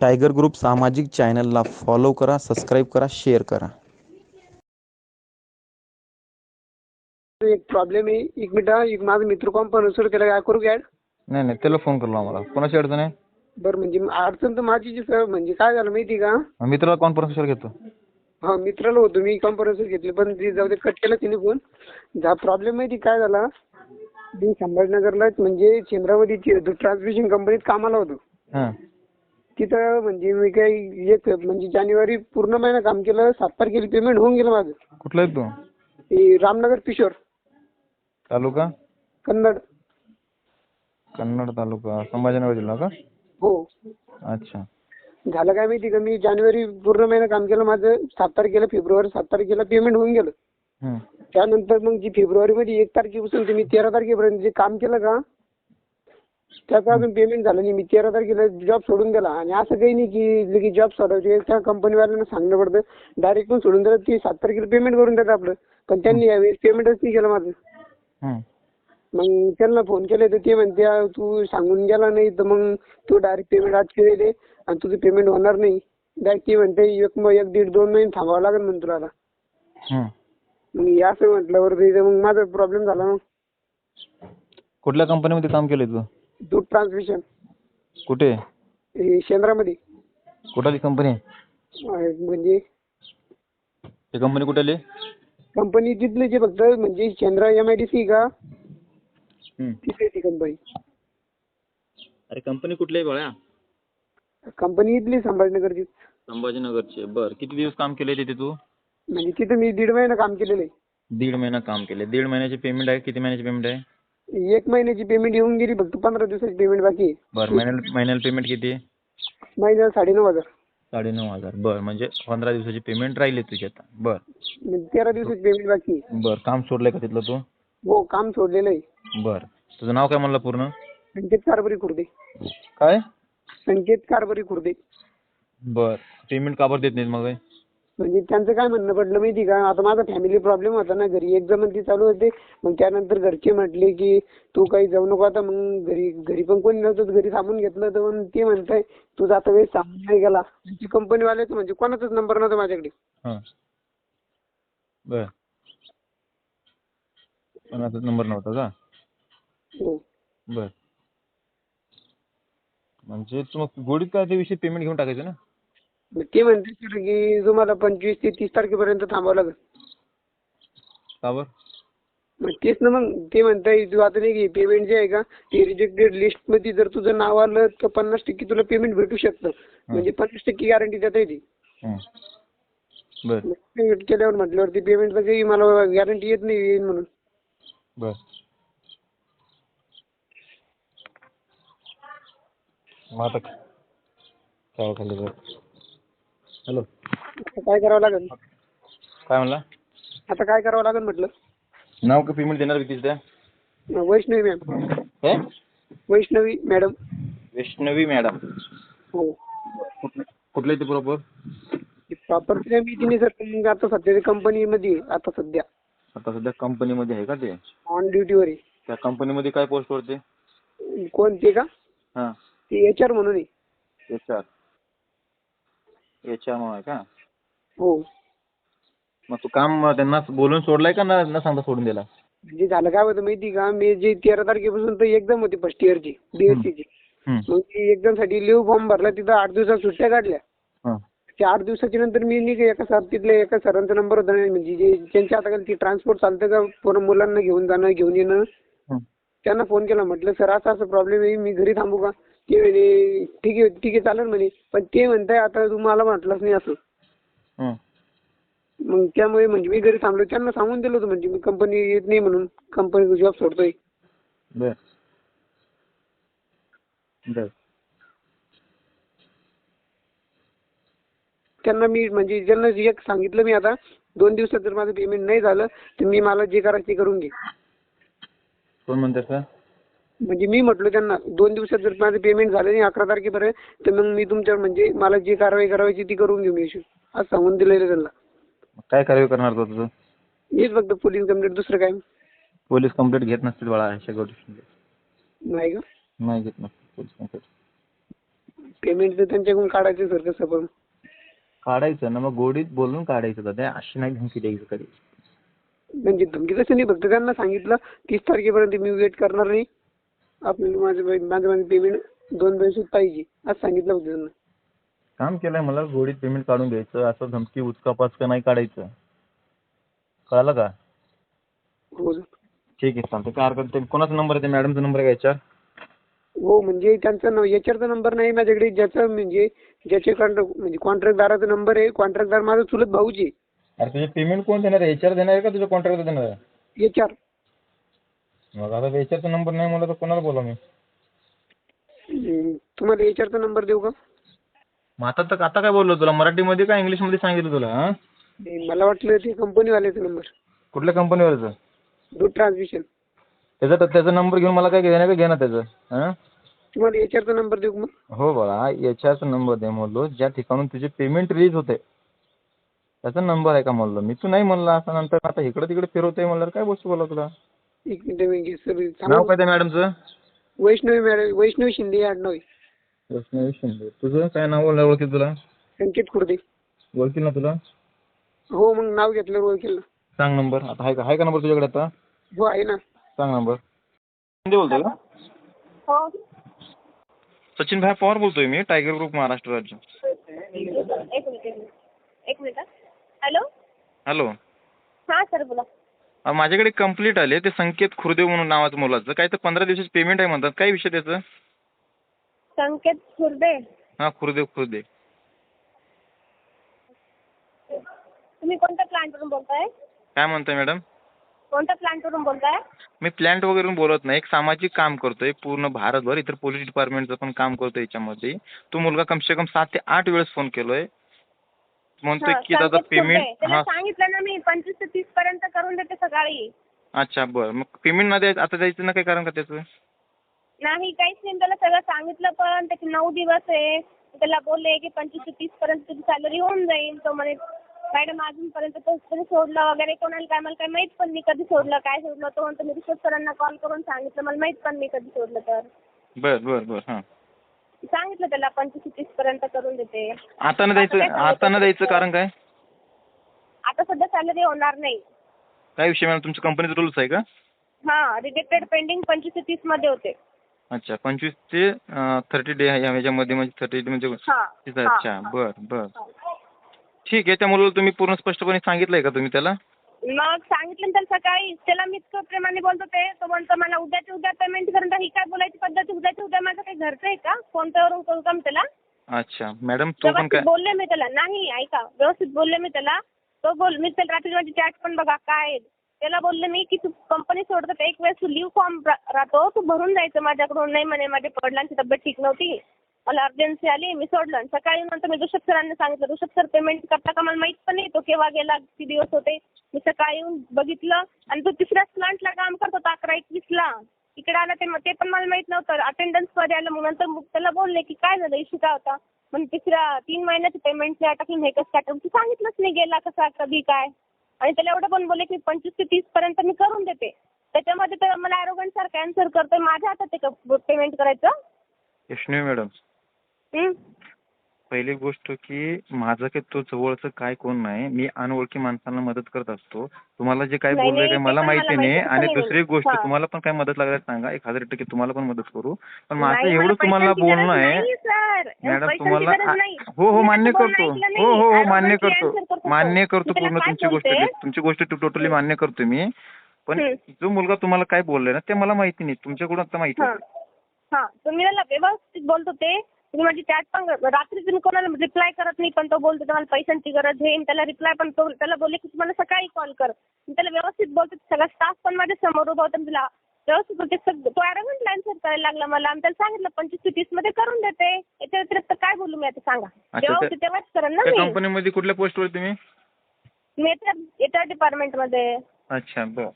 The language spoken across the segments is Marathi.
टायगर ग्रुप सामाजिक चॅनलला फॉलो करा सबस्क्राईब करा शेअर करा. एक प्रॉब्लेम आहे. एक मिनिट हा, एक माझा मित्र कंपनी सुरू केला काय करू ॲड नाही नाही त्याला फोन करलो आम्हाला कोणाची अडचण आहे? बरं म्हणजे अडचण तर माझी जी सर म्हणजे काय झालं माहिती का? मित्राला कॉन्फरन्सवर घेतो. हा मित्राला होतो. मी कंपनी घेतली पण ती जाऊ दे कट केला तिने फोन जा प्रॉब्लेम माहिती काय झाला? मी संभाजीनगरला म्हणजे चंद्रावती ट्रान्समिशन कंपनीत कामाला होतो. हां. तिथं म्हणजे मी काही एक म्हणजे जानेवारी पूर्ण महिना काम केलं सात तारखेला पेमेंट होऊन गेलं माझं. कुठला आहे तू? ते रामनगर किशोर तालुका? कन्नड. कन्नड तालुका संभाजीनगर जिल्हा का? हो. अच्छा. झालं काय माहिती का मी जानेवारी पूर्ण महिना काम केलं माझं सात तारखेला फेब्रुवारी सात तारखेला पेमेंट होऊन गेलं. त्यानंतर मग जी फेब्रुवारीमध्ये एक तारखेपासून ते मी तेरा तारखेपर्यंत जे काम केलं का त्याचं अजून पेमेंट झालं नाही. मी तेरा तारखेला जॉब सोडून दिला आणि असं काही नाही की लगेच जॉब सोडायचे त्या कंपनीवाल्यांना सांगणं पडतं. डायरेक्ट पण सोडून दिलं ती सात तारखेला पेमेंट करून देतात आपलं. पण त्यांनी यावेळेस पेमेंटच नाही केलं माझं. मग त्यांना फोन केले तर ते म्हणते "आ, तू सांगून गेला नाही तर मग तू डायरेक्ट पेमेंट आज केले आणि तुझं पेमेंट होणार नाही. डायरेक्ट ते म्हणते एक म- एक दीड दोन महिने थांबावं लागेल म्हणून तुला आता. मग हे असं म्हटल्यावर ते मग माझा प्रॉब्लेम झाला मग कुठल्या कंपनीमध्ये काम केलंय तू? ट्रान्समिशन. कुठे? हे शेंद्रामध्ये. कुठाली कंपनी आहे. म्हणजे ही कंपनी कुठाली? कंपनी तिथली जे फक्त म्हणजे Shendra M I D C का. तिथे ती कंपनी अरे कंपनी कुठली आहे बाळा कंपनी इथली संभाजीनगरची संभाजीनगरची बर किती दिवस काम केले तिथे तू? म्हणजे तिथे मी दीड महिना काम केलेलं आहे. दीड महिना काम केले दीड महिन्याची पेमेंट आहे किती महिन्याची पेमेंट आहे? एक महिन्याची पेमेंट येऊन गेली फक्त पंधरा दिवसाची पेमेंट बाकी आहे. बरं महिन्याला महिन्याला पेमेंट किती आहे? महिन्याला साडेनऊ हजार. साडेनऊ हजार. बर म्हणजे पंधरा दिवसाची पेमेंट राहिली तुझी आता. बर. म्हणजे तेरा दिवसाची पेमेंट बाकी आहे. बर काम सोडलंय का तिथलं तू? हो काम सोडलेलं आहे. बर. तुझं नाव काय म्हणलं पूर्ण? संकेत कारभारी खुर्दे. काय? संकेत कारभारी खुर्दे. बर. पेमेंट का बरं देत नाहीत मग म्हणजे त्यांचं काय म्हणणं पडलं माहिती का? आता माझा फॅमिली प्रॉब्लेम होता ना घरी एक्झाम ती चालू होते. मग त्यानंतर घरचे म्हटले की तू काही जाऊ नको आता. मग घरी घरी पण कोणी नव्हतं घरी थांबून घेतलं तर मग ते म्हणताय तुझा आता वेळ थांबून नाही गेला. ती कंपनीवाल्याचं म्हणजे कोणाचाच नंबर नव्हता माझ्याकडे. हां. बर. कोणाचा नंबर नव्हता का? हो. बर. म्हणजे तू मग गोडीत काय ते विषयी पेमेंट घेऊन टाकायचं ना? ते म्हणते सर की तुम्हाला पंचवीस ते तीस तारखेपर्यंत थांबावं लागेल. का बरं? मग तेच ना मग ते म्हणताय तू आता नाही की पेमेंट जे आहे का ते रिजेक्टेड लिस्टमध्ये जर तुझं नाव आलं तर पन्नास टक्के तुला पेमेंट भेटू शकतं. म्हणजे पन्नास टक्के गॅरंटी देता येते. हं. बर. पेमेंट केल्यावर म्हटल्यावरती पेमेंटचं काही मला गॅरंटी येत नाही येईल म्हणून. बर. मग आता काय? खाली बर हॅलो. आता काय करावं लागेल? काय म्हणला? आता काय करावं लागेल म्हटलं? नाव का पेमेंट देणार त्या वैष्णवी मॅम. हे? वैष्णवी मॅडम. वैष्णवी मॅडम. हो. कुठलं कुठलं ते प्रॉपर प्रॉपर मी तिने सर मग आता सध्या कंपनीमध्ये आता सध्या. आता सध्या कंपनीमध्ये आहे का ते? ऑन ड्युटीवर आहे. त्या कंपनीमध्ये काय पोस्ट वरती? कोण ते का? हां. ते एच आर म्हणून आहे. एच आर आहे का? हो. मग तू काम त्यांना बोलून सोडलंय का न न सांगता सोडून दिला? म्हणजे झालं काय होतं माहिती का? मी जे तेरा तारखेपासून तर एक्झाम होती फर्स्ट इयरची बीएससीची हं. मग ती एक्झामसाठी लिव्ह फॉर्म भरला तिथं आठ दिवसात सुट्ट्या काढल्या. त्या आठ दिवसाच्या नंतर मी नाही का एका सर तिथल्या एका सरांचा नंबर होता म्हणजे जे त्यांच्या हाताखाली ती ट्रान्सपोर्ट चालतं का पूर्ण मुलांना घेऊन जाणं घेऊन येणं. त्यांना फोन केला म्हटलं सर असा असं प्रॉब्लेम आहे मी घरी थांबू का? ते म्हणे ठीक आहे ठीक आहे चालेल म्हणे. पण ते म्हणताय आता तुम्हाला म्हटलंच नाही असं. मग त्यामुळे म्हणजे मी घरी थांबलो. त्यांना सांगून दिलं होतं म्हणजे मी कंपनी येत नाही म्हणून. कंपनी जॉब सोडतोय. बर. बर. त्यांना मी म्हणजे ज्यांना एक सांगितलं मी आता दोन दिवसात जर माझं पेमेंट नाही झालं तर मी मला जे करायचं ते करून घे. कोण म्हणते सर म्हणजे मी म्हटलो त्यांना दोन दिवसात जर माझं पेमेंट झालं नाही अकरा तारखेपर्यंत तर मग मी तुमच्यावर म्हणजे मला जी कारवाई करायची ती करून घेऊ मी असं सांगून दिलेलं त्यांना. काय कारवाई करणार तो तुझं? हेच फक्त पोलीस कंप्लेंट दुसरं काय? पोलीस कंप्लेंट घेत नसतील बाळा अशा गोष्टी नाही का? नाही घेत नसतील पोलीस कंप्लेंट पेमेंट तर त्यांच्याकडून काढायचं सर कसं पण. काढायचं ना मग गोडीत बोलून काढायचं दादा अशी नाही धमकी द्यायची कधी म्हणजे धमकी तसं नाही फक्त त्यांना सांगितलं तीस तारखेपर्यंत मी वेट करणार नाही. आपल्याला माझं माझं माझं पेमेंट दोन दिवसात पाहिजे असं सांगितलं होतं त्यांना. काम केलंय मला गोडीत पेमेंट काढून घ्यायचं असं धमकी उचका पाचका नाही काढायचं. कळालं का? हो सर ठीक आहे चालतं काय हरकत नाही. कोणाचा नंबर आहे ते? मॅडमचा नंबर आहे का याच्यावर हो म्हणजे त्यांचा न याच्यावरचा नंबर नाही माझ्याकडे ज्याचा म्हणजे ज्याचे कॉन्ट्रॅक्ट म्हणजे कॉन्ट्रॅक्टदाराचा नंबर आहे. कॉन्ट्रॅक्टदार माझा चुलत भाऊची अरे तुझे पेमेंट कोण देणार आहे? याच्यावर देणार आहे का तुझ्या कॉन्ट्रॅक्टर देणार आहे? याच्यावर मग आता याच्यावरचा नंबर नाही मला तर कोणाला बोला मी? हम्म, तुम्हाला याच्यावरचा नंबर देऊ का? मग आता तर आता काय बोललो तुला? मराठीमध्ये का इंग्लिशमध्ये सांगितलं तुला हा? मला वाटलं ते कंपनीवाल्याचा नंबर कुठल्या कंपनीवरचं दूध ट्रान्समिशन त्याचा त्याचा नंबर घेऊन मला काय घेणं का घेणं त्याचं हा? तुम्हाला याच्यावरचा नंबर देऊ का मग? हो बाळा याच्याच नंबर दे म्हणलो. ज्या ठिकाणून तुझे पेमेंट रिलीज होते त्याचा नंबर आहे का म्हणलो मी? तू नाही म्हणला असं नंतर आता इकडे तिकडे फिरवतोय म्हणलं काय गोष्ट बोला तुला? एक मिनिट मी सर नाव काय त्या मॅडमचं? वैष्णवी मॅडम वैष्णवी शिंदे आडनाव आहे वैष्णवी शिंदे. तुझं काय नाव बोललं ओळखील तुला? संकेत खुर्दे. ओळखील ना तुला? हो मग नाव घेतल्यावर ओळखेल ना. सांग नंबर. आता आहे का आहे का नंबर तुझ्याकडे आता? हो आहे ना. सांग नंबर. शिंदे बोलतोय का? हो. सचिन भाई पवार बोलतोय मी टायगर ग्रुप महाराष्ट्र राज्य. एक मिनिट एक मिनिट एक मिनिट. हॅलो? हॅलो. हां सर बोला. माझ्याकडे कंप्लीट आले. ते संकेत खुर्देव म्हणून नावाचं मुलाचं. काय तर पंधरा दिवसाचं पेमेंट आहे म्हणतात. काय विषय त्याचं? संकेत खुर्दे. हां खुर्देव खुर्दे. तुम्ही कोणत्या प्लांटवरून बोलताय? काय म्हणताय मॅडम कोणत्या प्लांटवरून बोलताय? मी प्लॅन्ट वगैरे बोलत नाही. एक सामाजिक काम करतोय. पूर्ण भारतभर इतर पोलीस डिपार्टमेंटचं पण काम करतोय याच्यामध्ये. तो मुलगा कम से कम सात ते आठ वेळेस फोन केलोय. म्हणतोय की दादा. पेमेंट हा. सांगितलं ना मी पंचवीस ते तीस पर्यंत सकाळी अच्छा बरं. मग पेमेंट ना द्यायचं आता द्यायचं ना काय कारण का त्याचं? नाही काहीच नाही. त्याला सगळं सांगितलं पण त्याचे नऊ दिवस आहे. त्याला बोलले की पंचवीस ते तीस पर्यंत तुझी सॅलरी होऊन जाईल. तो म्हणे मॅडम अजूनपर्यंत तो कधी सोडलं वगैरे? कोणाला काय? मला काय माहीत पण नाही कधी सोडलं काय सोडलं. तो म्हणतो मी रिषभ सरांना कॉल करून सांगितलं. मला माहीत पण नाही कधी सोडलं तर. बरं बरं बरं. हां. सांगितलं त्याला पंचवीस ते तीस पर्यंत करून देते. आता न द्यायचं आता न द्यायचं कारण काय? आता सध्या सॅलरी होणार नाही. काय विषय मॅडम तुमच्या कंपनीचा रूल्स आहे का? हां रिजेक्टेड पेंडिंग पंचवीस ते तीसमध्ये होते. अच्छा पंचवीस ते थर्टी डे या ह्याच्यामध्ये म्हणजे थर्टी डे म्हणजे हां आहे, अच्छा बरं बरं. ठीक आहे त्या मुलाला तुम्ही पूर्ण स्पष्टपणे सांगितलंय का तुम्ही त्याला? मग सांगितलं ना त्याला सकाळी त्याला मी इतकं प्रेमाने बोलतो ते तो म्हणतो मला उद्याच्या उद्या पेमेंट करून ही काय बोलायची पद्धत आहे? उद्याच्या उद्या माझं काही घरचं आहे का? फोन पेवरून करू का मी त्याला. अच्छा मॅडम तो पण व्यवस्थित काय बोलले मी त्याला. नाही ऐका व्यवस्थित बोलले मी त्याला. तो बोल मी त्याला रात्री माझी चॅट पण बघा काय आहे. त्याला बोलले मी की तू कंपनी सोडतात एक वेळेस तू लिव्ह फॉर्म राहतो. तू भरून जायचं माझ्याकडून. नाही म्हणे माझ्या वडिलांची तब्येत ठीक नव्हती. मला अर्जन्सी आली मी सोडलं. आणि सकाळी नंतर मी ऋषभ सरांना सांगितलं. ऋषभ सर पेमेंट करता का मला माहीत पण नाही. तो केव्हा गेला किती दिवस होते? मी सकाळी येऊन बघितलं. आणि तो तिसऱ्याच प्लांटला काम करत होता अकरा एकवीसला इकडे आला ते ते पण मला माहीत नव्हतं. अटेंडन्समध्ये आलं. मग नंतर मग त्याला बोलले की काय झालं? इशू काय होता? मग तिसऱ्या तीन महिन्याचे पेमेंट नाही अटकलं हे कसं काय सांगितलंच नाही गेला कसा कधी काय? आणि त्याला एवढं पण बोलले की पंचवीस ते तीस पर्यंत मी करून देते. त्याच्यामध्ये तर मला ॲरोगंट सारखं कॅन्सर करतोय. माझ्या हातात आहे पेमेंट करायचं. यशनवी मॅडम. हं? पहिली गोष्ट की माझं काही तो जवळचं काय कोण नाही मी अनोळखी माणसांना मदत करत असतो तुम्हाला जे काय नाही, बोललंय काय मला ते पण माहिती मला नाही माहिती आणि. दुसरी गोष्ट हां. तुम्हाला पण काय मदत लागल्यास सांगा एक हजार टक्के तुम्हाला पण मदत करू पण माझं नाही, मला एवढं तुम्हाला पैशांची बोलणं आहे नाही, सर. मॅडम पैशांची तुम्हाला गरज नाही. हो हो मी मान्य बोलणं करतो ऐकलं हो हो हो. मान्य करतो answer करतो. मान्य करतो मी त्याला पूर्ण काय तुमची गोष्ट बोलते? तुमची गोष्ट टोटली मान्य करतो मी पण हं. जो मुलगा तुम्हाला काय बोललाय ना ते मला माहिती नाही तुमच्याकडून आता माहिती हां. हां तुम्ही व्यवस्थित बोलत होते तुम्ही माझी चॅट पण रात्री तुम्ही कोणाला रिप्लाय करत नाही पण तो बोलतो तुम्हाला पैशांची गरज आहे. आणि त्याला रिप्लाय पण तो त्याला बोलले की तुम्हाला सकाळी कॉल कर. मी त्याला व्यवस्थित बोलतो सगळा स्टाफ पण माझ्यासमोर उभा होता. तिला व्यवस्थित बोलते सग तो ॲरोगंट आन्सर करायला लागला मला. आणि त्याला सांगितलं पंचवीस ते तीसमध्ये करून देते. याच्या व्यतिरिक्त काय बोलू मी आता सांगा. अच्छा, जेव्हा त्या- होते तेव्हाच करेन ना मी. कंपनीमध्ये कुठल्या पोस्टवर तुम्ही? मी याच्या डिपार्टमेंटमध्ये अच्छा बर.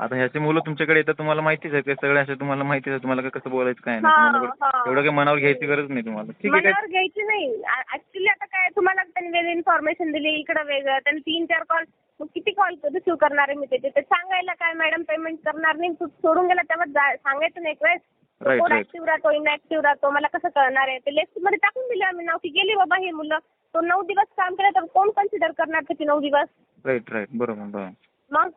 आता ह्याची मुलं तुमच्याकडे येतात तुम्हाला माहितीच आहे ते सगळे असे तुम्हाला माहितीच आहे तुम्हाला कसं बोलायचं काय नाही. हां, तुम्हाला. एवढं काही मनावर घ्यायची गरज नाही तुम्हाला. ठीक आहे काय मनावर घ्यायची नाही. ऍक्च्युली आता काय तुम्हाला त्यांनी वेगळी इन्फॉर्मेशन दिली इकडं वेगळं त्यांनी तीन चार कॉल मग किती कॉल रिसिव्ह करणार आहे मी त्याचे? ते सांगायला काय मॅडम पेमेंट करणार नाही तू सोडून गेला तेव्हा जा सांगायचं नाही एक वेळेस. Right, right. ऍक्टिव्ह राहतो इनऍक्टिव्ह राहतो मला कसं कळणार आहे? ते लिस्टमध्ये टाकून दिले आम्ही नाव की गेली बाबा हे मुलं. तो नऊ दिवस काम केलं तर कोण कन्सिडर करणार त्याचे नऊ दिवस? राईट राईट बरोबर बरोबर. मग?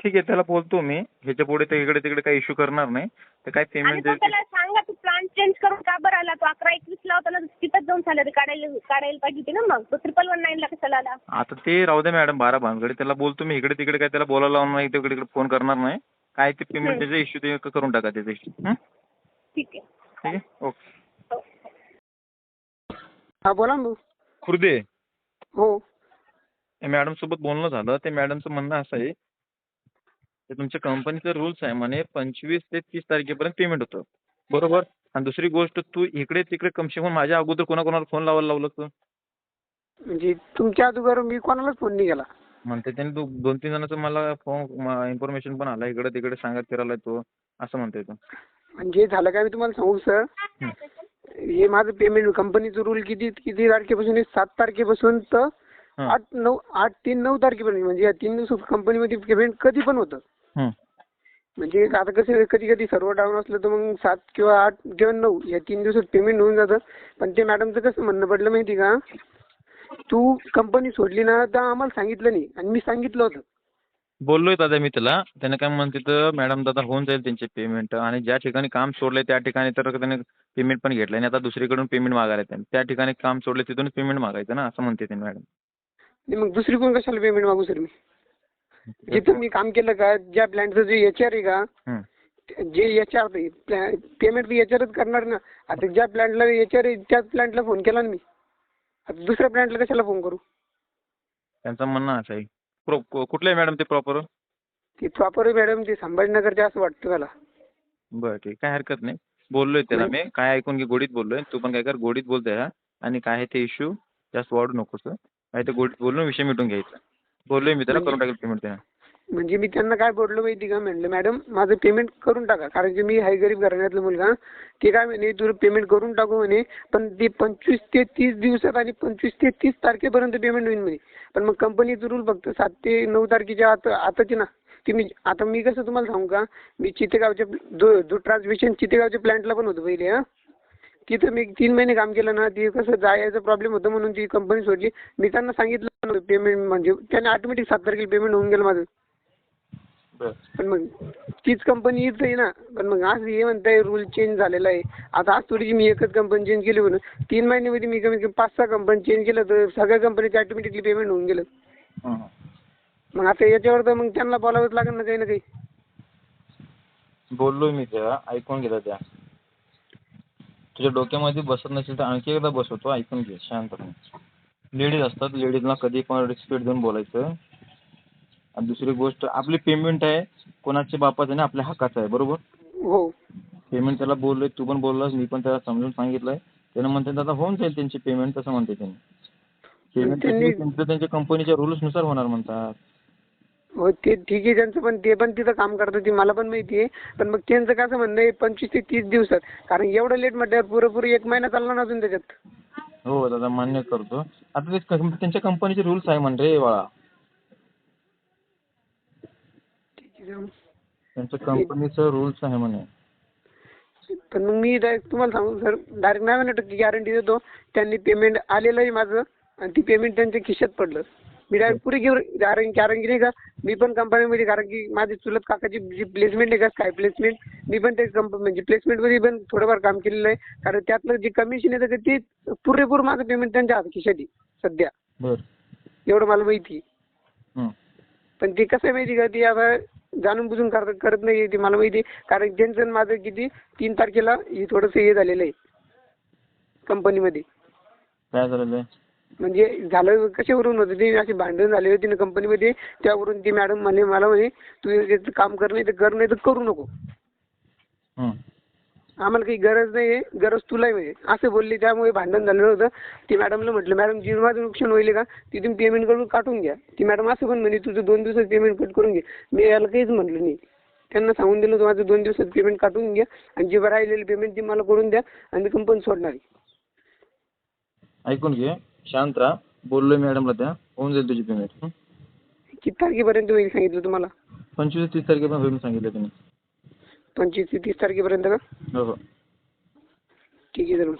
ठीक आहे त्याला बोलतो मी. ह्याच्या पुढे ते इकडे तिकडे काही इश्यू करणार नाही. तर काय आणि पेमेंट तो त्याला सांगा तू प्लान चेंज करून का बरं आला तो? अकरा एकवीस ला होता ना तिथंच जाऊन सॅलरी काढायला काढायला पाहिजे होती ना मग? तो ट्रिपल वन नाईन ला कशाला आला? आता ते राहू दे मॅडम बारा भानगडी. त्याला बोलतो मी इकडे तिकडे काय त्याला बोलायला लावणार नाही तिकडे तिकडे फोन करणार नाही. काय ते पेमेंट. त्याचे इश्यू ते करून टाका त्याचे. इश्यू ठीक आहे. ठीक आहे? ओके हो. हा बोला ना भाऊ. खुर्दे. हो. मॅडम सोबत बोलणं झालं. ते मॅडमचं म्हणणं असं आहे की तुमच्या कंपनीचा रूल्स आहे. म्हणे पंचवीस ते तीस तारखेपर्यंत पेमेंट होतं. बरोबर? आणि दुसरी गोष्ट तू इकडे तिकडे कमसे कम माझ्या अगोदर कोणाकोणाला फोन लावायला लावलं तू म्हणजे तुमच्या अगोदर मी कोणालाच फोन नाही केला. म्हणते त्यांनी दो दोन तीन जणांचं मला फोन इन्फॉर्मेशन पण आला. इकडे तिकडे सांगत फिरायला तो. असं म्हणतोय तो. म्हणजे झालं काय मी तुम्हाला सांगू सर हं. माझं पेमेंट कंपनीचं रूल किती किती तारखेपासून आहे? सात तारखेपासून तर. आठ नऊ आठ तीन नऊ तारखेपर्यंत. म्हणजे या तीन दिवसात कंपनीमध्ये पेमेंट कधी पण होतं. म्हणजे आता कसं कधी कधी सर्व डाऊन असलं तर मग सात किंवा आठ किंवा नऊ या तीन दिवसात पेमेंट होऊन जातं. पण ते मॅडमचं कसं म्हणणं पडलं माहिती का? तू कंपनी सोडली ना तर आम्हाला सांगितलं नाही. आणि मी सांगितलं होतं. बोललोय दादा मी त्याला त्याने काय म्हणते तर मॅडम दादा होऊन जाईल त्यांचे पेमेंट आणि ज्या ठिकाणी काम सोडलंय त्या ठिकाणी तर त्याने पेमेंट पण घेतलं आणि आता दुसरीकडून पेमेंट मागायला त्यांनी त्या ठिकाणी काम सोडले तिथूनच पेमेंट मागायचं ना असं म्हणते ते मॅडम आणि मग दुसरी कोण कशाला पेमेंट मागू सर मी? जिथं मी काम केलं का ज्या प्लॅनचं जे एच आर आहे का. जे H R payment B H आरच करणार ना. आता ज्या प्लॅन्टला एच आर आहे त्याच प्लॅन्टला फोन केला ना मी. आता दुसऱ्या प्लॅन्टला कशाला फोन करू? त्यांचं म्हणणं असं आहे. कुठले मॅडम ते प्रॉपर ते प्रॉपर मॅडम ते संभाजीनगरचे असं वाटतं मला बरं ठीक काय हरकत नाही. बोललोय त्याला मी. काय ऐकून घे गोडीत बोललोय. तू पण काय कर गोडीत बोल त्याला. आणि काय आहे ते इश्यू जास्त वाढू नकोस काय ते गोडीत बोलून विषय मिटून घ्यायचा बोललोय मी त्याला करून टाकेल पेमेंट त्याला म्हणजे मी त्यांना काय बोललो माहिती का? म्हणलं मॅडम माझं पेमेंट करून टाका कारण की मी हाय गरीब घराण्यातला मुलगा. ते काय म्हणे तुला पेमेंट करून टाकू म्हणे पण ते पंचवीस ते तीस दिवसात आणि पंचवीस ते तीस तारखेपर्यंत पेमेंट होईल म्हणे. पण मग कंपनीचं रूल फक्त सात ते नऊ तारखेच्या आत आताचे ना ते मी आता मी कसं तुम्हाला सांगू का? मी चितेगावच्या दो दो ट्रान्समिशन चितेगावच्या प्लॅन्टला पण होतो पहिले हां. तिथं मी तीन महिने काम केलं ना ते कसं जायचं प्रॉब्लेम होतं म्हणून ती कंपनी सोडली. मी त्यांना सांगितलं पेमेंट म्हणजे त्याने ऑटोमॅटिक सात तारखेला पेमेंट होऊन गेलं माझं. पण मग तीच कंपनी हीच आहे ना. पण मग आज हे म्हणताय रूल चेंज झालेला आहे. आता आज थोडीशी मी एकच कंपनी चेंज केली म्हणून. तीन महिन्यामध्ये मी कमीत कमी पाच सहा कंपनी चेंज केलं तर सगळ्या कंपनीचं ऑटोमॅटिकली पेमेंट होऊन गेलं. हं, हं. मग आता याच्यावर तर मग त्यांना बोलावंच लागेल ना काही ना काही. बोललोय मी त्याला. ऐकून गेला त्या. तुझ्या डोक्यामध्ये बसत नसेल तर आणखी एकदा बसवतो ऐकून घे. शांतपणे लेडीज असतात. लेडीजला कधी पण रिस्पेक्ट देऊन बोलायचं. आणि दुसरी गोष्ट आपली पेमेंट आहे कोणाच्या बापाचं नाही आपल्या हक्काचं आहे बरोबर? हो. पेमेंट त्याला बोललोय तू पण बोललास मी पण त्याला समजून सांगितलंय. त्यानं म्हणते दादा होऊन जाईल त्यांची पेमेंट तसं म्हणते त्यांनी. पेमेंट त्यांनी- त्यांचं त्यांच्या कंपनीच्या रुल्सनुसार होणार म्हणतात. हो ते ठीक आहे त्यांचं पण ते पण तिथं काम करतात ते मला पण माहिती आहे. पण मग त्यांचं कसं म्हणणं आहे पंचवीस ते तीस दिवसात. कारण एवढं लेट म्हटल्यावर पुरेपूर एक महिना चालला ना अजून त्याच्यात. हो दादा मान्य करतो. आता ते कं- त्यांच्या कंपनीचे रुल्स आहे म्हण रे बाळा. ठीक आहे जाऊ. त्यांचं कंपनीचं रुल्स आहे म्हणे. पण मग मी डायरेक्ट तुम्हाला सांगू सर डायरेक्ट नव्याण्णव टक्के गॅरंटी देतो. त्यांनी पेमेंट आलेलं आहे माझं आणि ती पेमेंट त्यांच्या खिशात पडलं. मी डायरेक्ट पुरी घेऊन कारण कारण की नाही का मी पण कंपनीमध्ये कारण की माझी चुलत काकाची जी प्लेसमेंट आहे का स्काय प्लेसमेंट मी पण ते कंप म्हणजे प्लेसमेंटमध्ये पण थोडंफार काम केलेलं आहे. कारण त्यातलं जे कमिशन येतं ते पुरेपूर माझं पेमेंट त्यांच्या हात खिशात सध्या. बर. एवढं मला माहिती. पण ते कसं माहिती का ते आता जाणून बुजून करत करत नाही ते मला माहिती कारण त्यांचं माझं किती तीन तारखेला हे थोडंसं हे झालेलं आहे. कंपनीमध्ये काय झालेलं आहे? म्हणजे झालं कशावरून होतं? ते असे भांडण झाले होते ना कंपनीमध्ये त्यावरून ती मॅडम म्हणे मला म्हणे तू काम कर नाही तर कर नाही तर करू नको. हं. आम्हाला काही गरज नाही आहे गरज तुला आहे म्हणजे असं बोलली त्यामुळे भांडण झालेलं होतं ती मॅडमला म्हटलं मॅडम जी माझं नुकसान होईल का? तिथून पेमेंट करून काटून घ्या. ती मॅडम असं पण म्हणे तुझं दोन दिवसात पेमेंट कट करून घे. मी याला काहीच म्हटलं नाही. त्यांना सांगून दिलं माझं दोन दिवसात पेमेंट काटून घ्या आणि जे राहिलेलं पेमेंट ती मला करून द्या आणि मी कंपनी सोडणार आहे. ऐकून घे. शांत राहा. बोललोय मॅडमला त्या. होऊन जाईल तुझी पेमेंट किती तारखेपर्यंत होईल सांगितलं तुम्हाला? पंचवीस तीस तारखेपर्यंत होईल सांगितलं त्यांनी. पंचवीस ते तीस तारखेपर्यंत का? हो हो. ठीक आहे मग